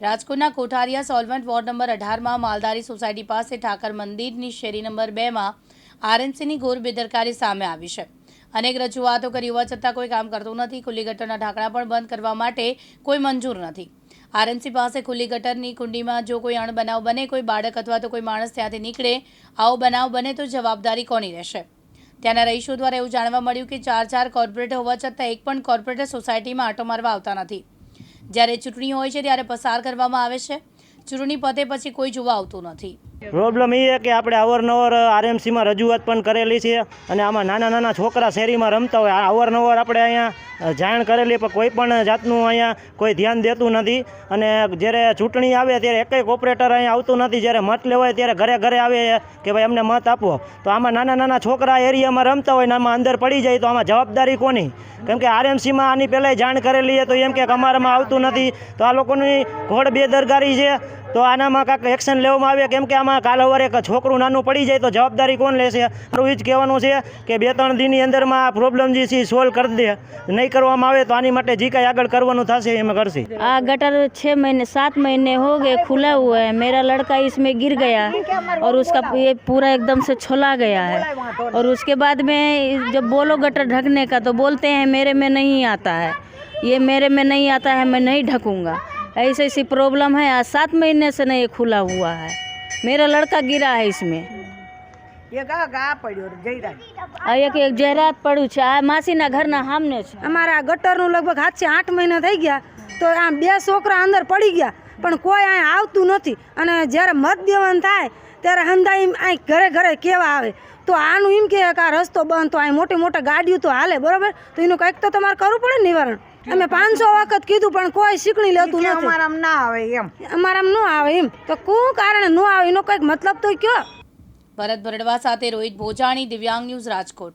રાજકોટના Kothariya solvent ward number અઢારમાં માલધારી society પાસે ઠાકર મંદિરની શેરી નંબર બેમાં આરએનસીની ઘોર બેદરકારી સામે આવી છે. અનેક રજૂઆતો કરી હોવા છતાં કોઈ કામ કરતું નથી. ખુલ્લી ગટરના ઢાંકણા પણ બંધ કરવા માટે કોઈ મંજૂર નથી. આરએનસી પાસે ખુલ્લી ગટરની કુંડીમાં જો કોઈ અણબનાવ બને, કોઈ બાળક અથવા તો કોઈ માણસ ત્યાંથી નીકળે, આવો બનાવ બને તો જવાબદારી કોની રહેશે? ત્યાંના રહીશો દ્વારા એવું જાણવા મળ્યું કે ચાર ચાર કોર્પોરેટર હોવા છતાં એક પણ કોર્પોરેટર સોસાયટીમાં આંટો મારવા આવતા નથી. જ્યારે ચૂંટણી હોય છે, ત્યારે પસાર કરવામાં આવે છે. ચૂંટણી પતે પછી કોઈ જોવા આવતું નથી. પ્રોબ્લેમ એ કે આપણે અવારનવાર આરએમસીમાં રજૂઆત પણ કરેલી છે અને આમાં નાના નાના છોકરા શેરીમાં રમતા હોય. અવારનવાર આપણે અહીંયા જાણ કરેલી, પણ કોઈ પણ જાતનું અહીંયા કોઈ ધ્યાન દેતું નથી. અને જ્યારે ચૂંટણી આવે ત્યારે એક એક ઓપરેટર અહીંયા આવતું નથી. જ્યારે મત લેવાય ત્યારે ઘરે ઘરે આવે કે ભાઈ અમને મત આપો. તો આમાં નાના નાના છોકરા એરિયામાં રમતા હોય ને આમાં અંદર પડી જાય તો આમાં જવાબદારી કોની? કેમ કે આરએમસીમાં આની પહેલાંય જાણ કરેલી છે તો એમ કે અમારામાં આવતું નથી. તો આ લોકોની ઘોડ બેદરકારી છે. તો આનામાં કાંઈક એક્શન લેવામાં આવે કેમ કે આમાં કાલ સવારે એક છોકરું નાનું પડી જાય તો જવાબદારી કોણ લેશે મારું એ જ કહેવાનું છે કે બે ત્રણ દિનની અંદરમાં આ પ્રોબ્લેમ જે છે સોલ્વ કરી દે નહીં કરવામાં આવે તો આની માટે જે કાંઈ આગળ કરવાનું થશે એમ કરશે आ गटर छः महीने सात महीने हो गए खुला हुआ है मेरा लड़का इसमें गिर गया और उसका ये पूरा एकदम से छोला गया है और उसके बाद में जब बोलो गटर ढकने का तो बोलते हैं मेरे में नहीं आता है ये मेरे में नहीं आता है मैं नहीं ढकूंगा ऐसी ऐसी प्रॉब्लम है आज सात महीने से नहीं ये खुला हुआ है मेरा लड़का गिरा है इसमें એક આ ગા પડ્યો જયરાજ આ એક એક જાહેરાત પડ્યું છે આ માસીના ઘરના સામને છે અમારા ગટરનું લગભગ હાથથી આઠ મહિના થઈ ગયા તો આમ બે છોકરા અંદર પડી ગયા પણ કોઈ અહીં આવતું નથી. અને જ્યારે મત દેવાનું થાય ત્યારે હંધાઈ અહીં ઘરે ઘરે કેવા આવે. તો આનું એમ કે આ રસ્તો બંધ તો અહીં મોટી મોટી ગાડીઓ તો હાલે બરોબર? તો એનું કંઈક તો તમારે કરવું પડે નિવારણ. અમે પાંચસો વખત કીધું પણ કોઈ શીખણી લેતું નથી. અમારામાં ના આવે એમ. અમારામાં ન આવે એમ. તો કું કારણે ન આવે? એનો કંઈક મતલબ તો કયો? ભરત ભરડવા સાથે રોહિત ભોજાણી દિવ્યાંગ ન્યૂઝ રાજકોટ.